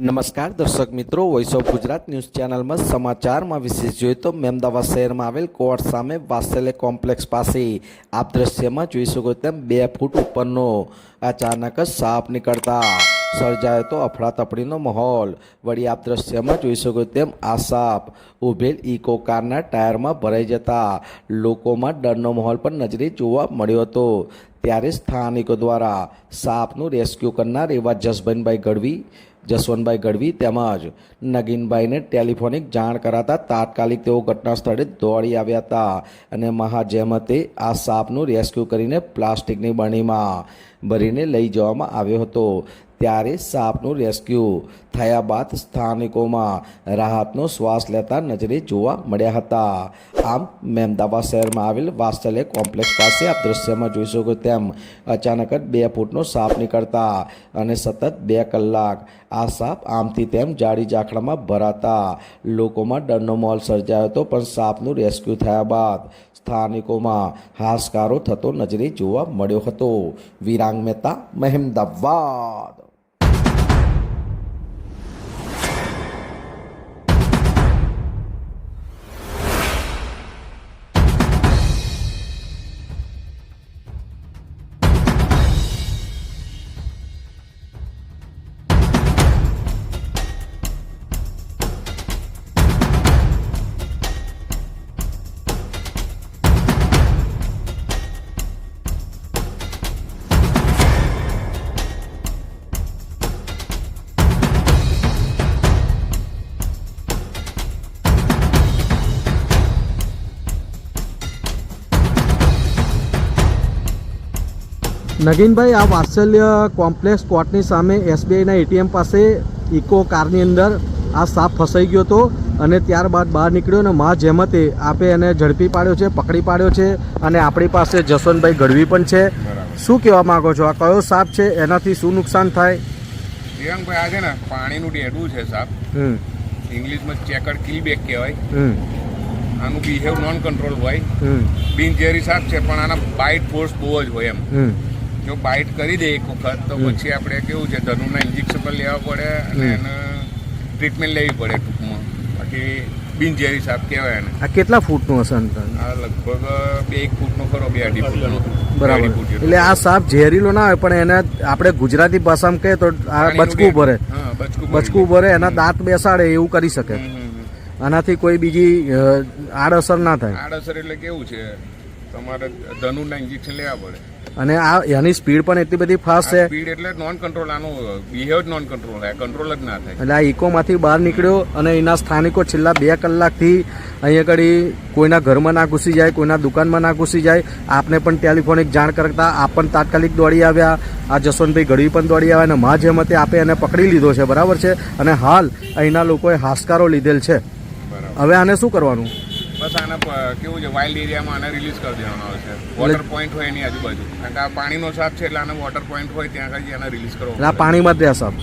નમસ્કાર, દર્શક મિત્રો વોઇસ ઓફ ગુજરાત ન્યૂઝ ચેનલમાં સમાચારમાં વિશેષ જોઈએ તો મેમદાવાદ શહેરમાં આવેલ કોર્ટ સામે વાસેલે કોમ્પ્લેક્સ પાસે આપ દ્રશ્યમાં જોઈ શકો તેમ બે ફૂટ ઉપરનો અચાનક જ સાપ નીકળતા સર્જાયો તો અફડાતફડીનો માહોલ. વળી આપ દ્રશ્યમાં જોઈ શકો તેમ આ સાપ ઉભેલ ઇકો કારના ટાયરમાં ભરાઈ જતા લોકોમાં ડરનો માહોલ પણ નજરે જોવા મળ્યો હતો. ત્યારે સ્થાનિકો દ્વારા સાપનું રેસ્ક્યુ કરનાર એવા જસબનભાઈ ગઢવી જસવંતભાઈ ગઢવી તેમજ નગીનભાઈને ટેલિફોનિક જાણ કરાતા તાત્કાલિક તેઓ ઘટના સ્થળે દોડી આવ્યા હતા અને મહાજહેમતે આ સાપનું રેસ્ક્યુ કરીને પ્લાસ્ટિકની બણીમાં ભરીને લઈ જવામાં આવ્યો હતો. ત્યારે સાપનું રેસ્ક્યુ થયા બાદ સ્થાનિકોમાં રાહતનો શ્વાસ લેતા નજરે જોવા મળ્યા હતા. આમ મહેમદાવાદ શહેરમાં આવેલ વાત્સલ્ય કોમ્પ્લેક્સ પાસે આપ દ્રશ્યમાં જોઈ શકો તેમ અચાનક જ બે ફૂટનો સાપ નીકળતા અને સતત બે કલાક આ સાપ આમથી તેમ જાડી જાખડામાં ભરાતા લોકોમાં ડરનો માહોલ સર્જાયો હતો, પણ સાપનું રેસ્ક્યુ થયા બાદ સ્થાનિકોમાં હાશકારો થતો નજરે જોવા મળ્યો હતો. વિરાંગ મહેતા, મહેમદાવાદ. નગીનભાઈ આ વાત્સલ્ય કોમ્પ્લેક્સ કોર્ટની સામે એસબીઆઈના એટીએમ પાસે ઇકો કારની અંદર આ સાપ ફસાઈ ગયો હતો અને ત્યારબાદ બહાર નીકળ્યો અને મા જેમતે આપે એને ઝડપી પાડ્યો છે પકડી પાડ્યો છે અને આપણી પાસે જસવંતભાઈ ગઢવી પણ છે. શું કહેવા માંગો છો? આ કયો સાપ છે? એનાથી શું નુકસાન થાય? પ્રિયંકભાઈ આ છે ને પાણીનું ડેડું છે સાપ. ઇંગ્લિશમાં ચેકડ કિલબેક કહેવાય. આનું બિહેવ નોન કંટ્રોલ હોય બિનઝેરી સાપ છે પણ આના બાઇટ ફોર્સ બહુ જ હોય એમ. જો બાઇટ કરી દે એક વખત તો પછી આપણે કેવું છે ધનુના ઇન્જેક્શન પણ લેવા પડે અને એને ટ્રીટમેન્ટ લેવી પડે ટૂંકમાં. બાકી બિનઝેરી સાપ કહેવાય એને. આ કેટલા ફૂટનું હશે અંતર? આ લગભગ બે એક ફૂટનો ખરો બે અઢી ફૂટનો. બરાબર. એટલે આ સાપ ઝેરીલો ના હોય પણ એને આપણે ગુજરાતી ભાષામાં કહીએ તો આ બચકું ભરે. બચકું બચકું ભરે એના દાંત બેસાડે એવું કરી શકે. આનાથી કોઈ બીજી આડઅસર ના થાય. આડઅસર એટલે કેવું છે તમારે ધનુના ઇન્જેક્શન લેવા પડે. અને આ એની સ્પીડ પણ એટલી બધી ફાસ્ટ છે. સ્પીડ એટલે નોન કંટ્રોલ આનો બિહેવ નોન કંટ્રોલ થાય કંટ્રોલ જ ના થાય. એટલે આ ઇકોમાંથી બહાર નીકળ્યો અને એના સ્થાનિકો છેલ્લા બે કલાકથી અહીંયા આગળ કોઈના ઘરમાં ના ઘૂસી જાય કોઈના દુકાનમાં ના ઘૂસી જાય. આપને પણ ટેલિફોનિક જાણ કરતા આપ પણ તાત્કાલિક દોડી આવ્યા. આ જસવંતભાઈ ગઢવી પણ દોડી આવ્યા અને મા જેમતે આપે એને પકડી લીધો છે બરાબર છે? અને હાલ અહીંના લોકોએ હાશકારો લીધેલ છે. હવે આને શું કરવાનું? બસ આને કેવું છે વાઇલ્ડ એરિયામાં આને રિલીઝ કરી દેવાનો છે. વોટર પોઈન્ટ હોય એની આજુબાજુ. કારણ કે આ પાણીનો સાપ છે એટલે આને વોટર પોઈન્ટ હોય ત્યાં આગળ આને રિલીઝ કરવો આ પાણીમાં ત્યાં સાપ.